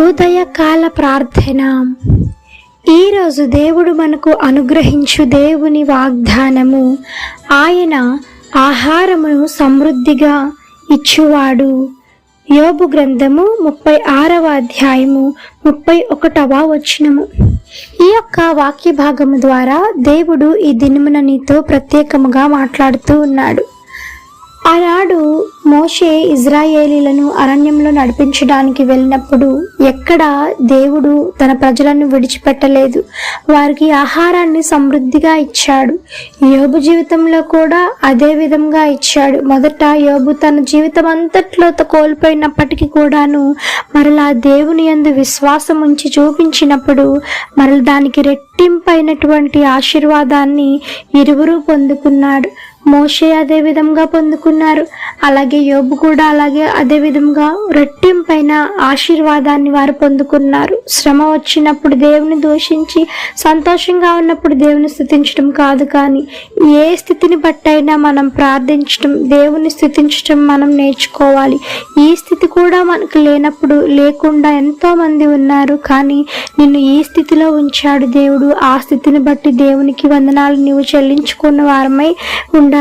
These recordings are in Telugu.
ఉదయకాల ప్రార్థన. ఈరోజు దేవుడు మనకు అనుగ్రహించు దేవుని వాగ్దానము. ఆయన ఆహారమును సమృద్ధిగా ఇచ్చువాడు. యోబు గ్రంథము ముప్పై ఆరవ అధ్యాయము ముప్పై ఒకటవ వచనము. ఈ యొక్క వాక్య భాగము ద్వారా దేవుడు ఈ దినమున నీతో ప్రత్యేకముగా మాట్లాడుతూ ఉన్నాడు. ఆనాడు మోషే ఇజ్రాయేలీలను అరణ్యంలో నడిపించడానికి వెళ్ళినప్పుడు ఎక్కడ దేవుడు తన ప్రజలను విడిచిపెట్టలేదు. వారికి ఆహారాన్ని సమృద్ధిగా ఇచ్చాడు. యోబు జీవితంలో కూడా అదే విధంగా ఇచ్చాడు. మొదట యోబు తన జీవితం అంతట్లో కోల్పోయినప్పటికీ కూడాను మరలా దేవుని యందు విశ్వాసం ఉంచి చూపించినప్పుడు మరల దానికి రెట్టింపైనటువంటి ఆశీర్వాదాన్ని ఇరువురు పొందుకున్నాడు. మోషే అదే విధంగా పొందుకున్నారు. అలాగే యోబు కూడా అలాగే అదే విధంగా రెట్టింపైన ఆశీర్వాదాన్ని వారు పొందుకున్నారు. శ్రమ వచ్చినప్పుడు దేవుని దూషించి సంతోషంగా ఉన్నప్పుడు దేవుని స్థుతించడం కాదు కానీ ఏ స్థితిని బట్టైనా మనం ప్రార్థించడం దేవుని స్థుతించడం మనం నేర్చుకోవాలి. ఈ స్థితి కూడా మనకు లేనప్పుడు లేకుండా ఎంతోమంది ఉన్నారు కానీ నిన్ను ఈ స్థితిలో ఉంచాడు దేవుడు. ఆ స్థితిని బట్టి దేవునికి వందనాలు నీవు చెల్లించుకున్న వారమై ఉండాలి.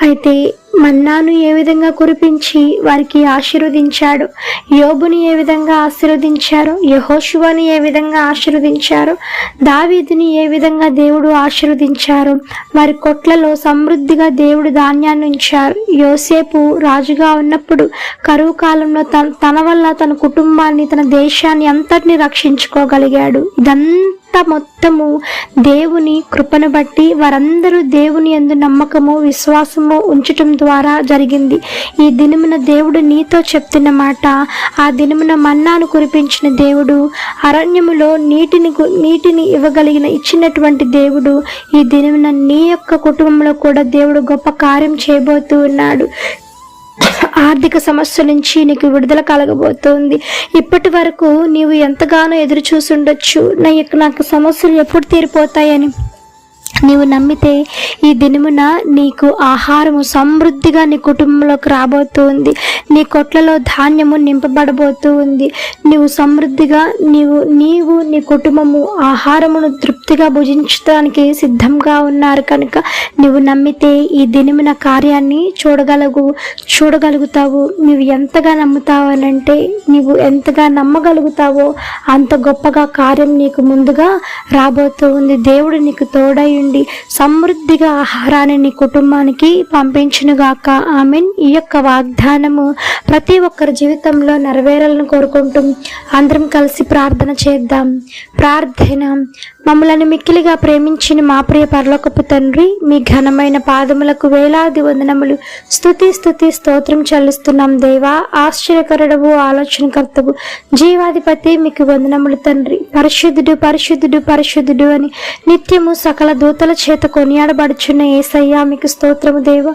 అయితే మన్నాను ఏ విధంగా కురిపించి వారికి ఆశీర్వదించాడు? యోబుని ఏ విధంగా ఆశీర్వదించారు? యహోశువని ఏ విధంగా ఆశీర్వదించారు? దావీదిని ఏ విధంగా దేవుడు ఆశీర్వదించారు? వారి కొట్లలో సమృద్ధిగా దేవుడు ధాన్యాన్ని ఉంచారు. యోసేపు రాజుగా ఉన్నప్పుడు కరువు కాలంలో తన తన వల్ల తన కుటుంబాన్ని తన దేశాన్ని అంతటిని రక్షించుకోగలిగాడు. ఇదంతా మొత్తము దేవుని కృపను బట్టి వారందరూ దేవుని యందు నమ్మకము విశ్వాసము ఉంచటం ద్వారా జరిగింది. ఈ దినమున దేవుడు నీతో చెప్తున్న మాట ఆ దినమున మన్నాను కురిపించిన దేవుడు అరణ్యములో నీటిని నీటిని ఇవ్వగలిగిన ఇచ్చినటువంటి దేవుడు ఈ దినమున నీ యొక్క కుటుంబంలో కూడా దేవుడు గొప్ప కార్యం చేయబోతూ ఉన్నాడు. ఆర్థిక సమస్య నుంచి నీకు విడుదల కలగబోతోంది. ఇప్పటి వరకు నీవు ఎంతగానో ఎదురు చూసుండొచ్చు నా యొక్క నాకు సమస్యలు ఎప్పుడు తీరిపోతాయని నీవు నమ్మితే ఈ దినమున నీకు ఆహారము సమృద్ధిగా నీ కుటుంబంలోకి రాబోతుంది. నీ కొట్లలో ధాన్యము నింపబడబోతూ ఉంది నీవు సమృద్ధిగా నీవు నీవు నీ కుటుంబము ఆహారమును తృప్తిగా భుజించడానికి సిద్ధంగా ఉన్నారు కనుక నీవు నమ్మితే ఈ దినమున కార్యాన్ని చూడగలగు చూడగలుగుతావు. నీవు ఎంతగా నమ్ముతావనంటే నీవు ఎంతగా నమ్మగలుగుతావో అంత గొప్పగా కార్యం నీకు ముందుగా రాబోతూ ఉంది దేవుడు నీకు తోడై ఉండి సమృద్ధిగా ఆహారాన్ని నీ కుటుంబానికి పంపించునుగాక. ఆమెన్. ఈ యొక్క వాగ్దానము ప్రతి ఒక్కరి జీవితంలో నెరవేరాలని కోరుకుంటూ అందరం కలిసి ప్రార్థన చేద్దాం. ప్రార్థన. మమ్మలను మిక్కిలిగా ప్రేమించిన మా ప్రియ పరలోకపు తండ్రి మీ ఘనమైన పాదములకు వేలాది వందనములు. స్థుతి స్థుతి స్తోత్రం చెల్లిస్తున్నాం దేవా. ఆశ్చర్యకరుడవు ఆలోచనకర్తవు జీవాధిపతి మీకు వందనములు తండ్రి. పరిశుద్ధుడు పరిశుద్ధుడు పరిశుద్ధుడు అని నిత్యము సకల దూతల చేత కొనియాడబడుచున్న ఏసయ్యా మీకు స్తోత్రము దేవ.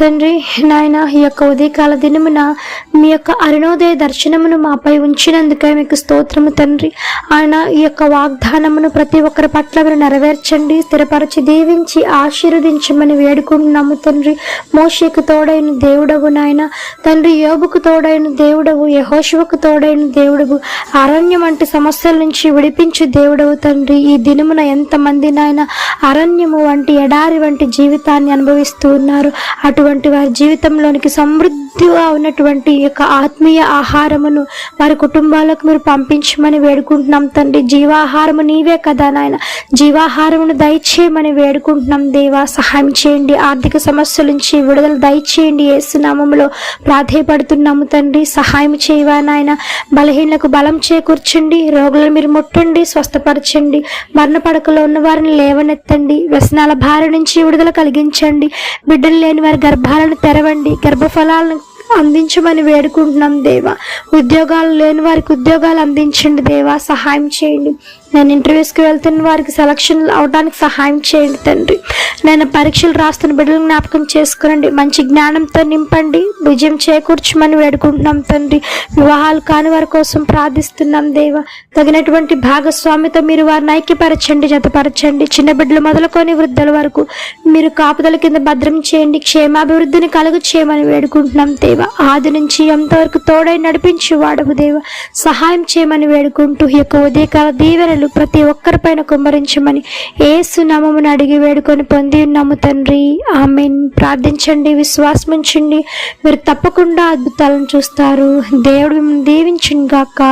తండ్రి నాయన ఈ యొక్క ఉదయకాల దినమున మీ యొక్క అరుణోదయ దర్శనమును మాపై ఉంచినందుకే మీకు స్తోత్రము తండ్రి. ఆయన ఈ యొక్క వాగ్దానమును ప్రతి ఒక్క ఒక్కరి పట్ల మీరు నెరవేర్చండి స్థిరపరచి దీవించి ఆశీర్వదించమని వేడుకుంటున్నాము తండ్రి. మోషేకు తోడైన దేవుడవు నాయన. తండ్రి యోబుకు తోడైన దేవుడవు యహోశివకు తోడైన దేవుడవు. అరణ్యం వంటి సమస్యల నుంచి విడిపించు దేవుడవు తండ్రి. ఈ దినమున ఎంతమంది నాయన అరణ్యము వంటి ఎడారి వంటి జీవితాన్ని అనుభవిస్తూ ఉన్నారు. అటువంటి వారి జీవితంలోనికి సమృద్ధిగా ఉన్నటువంటి యొక్క ఆత్మీయ ఆహారమును వారి కుటుంబాలకు మీరు పంపించమని వేడుకుంటున్నాం తండ్రి. జీవాహారము నీవే కదా నాయన. జీవాహారమును దయచేయమని వేడుకుంటున్నాం దేవా. సహాయం చేయండి. ఆర్థిక సమస్యల నుంచి విడుదల దయచేయండి. ఏసునామములో ప్రాధేయపడుతున్నాము తండ్రి. సహాయం చేయవా నాయన. బలహీనలకు బలం చేకూర్చండి. రోగులను మీరు ముట్టండి. స్వస్థపరచండి. మరణ పడకలో ఉన్న వారిని లేవనెత్తండి. వ్యసనాల భార నుంచి విడుదల కలిగించండి. బిడ్డలు లేని వారి గర్భాలను తెరవండి. గర్భఫలాలను అందించమని వేడుకుంటున్నాం దేవా. ఉద్యోగాలు లేని వారికి ఉద్యోగాలు అందించండి దేవా. సహాయం చేయండి. నేను ఇంటర్వ్యూస్కి వెళ్తున్న వారికి సెలక్షన్ అవడానికి సహాయం చేయండి తండ్రి. నేను పరీక్షలు రాస్తున్న బిడ్డలను జ్ఞాపకం చేసుకునండి. మంచి జ్ఞానంతో నింపండి. విజయం చేకూర్చమని వేడుకుంటున్నాం తండ్రి. వివాహాలు కాని వారి కోసం ప్రార్థిస్తున్నాం దేవ. తగినటువంటి భాగస్వామితో మీరు వారిని ఐక్యపరచండి జతపరచండి. చిన్న బిడ్డలు మొదలుకొని వృద్ధుల వరకు మీరు కాపుదల కింద భద్రం చేయండి. క్షేమాభివృద్ధిని కలుగు చేయమని వేడుకుంటున్నాం దేవ. ఆది నుంచి ఎంతవరకు తోడై నడిపించి వాడవు దేవ. సహాయం చేయమని వేడుకుంటూ ఈ యొక్క ఉదయకాల దీవెనలు ప్రతి ఒక్కరిపైన కుమ్మరించమని ఏసు సునామమును అడిగి వేడుకొని పొంది ఉన్నాము తండ్రి. ఆమెన్. ప్రార్థించండి విశ్వాసం ఉంచండి. మీరు తప్పకుండా అద్భుతాలను చూస్తారు. దేవుడు మిమ్మల్ని గాక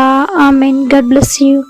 ఆమెన్. God bless you.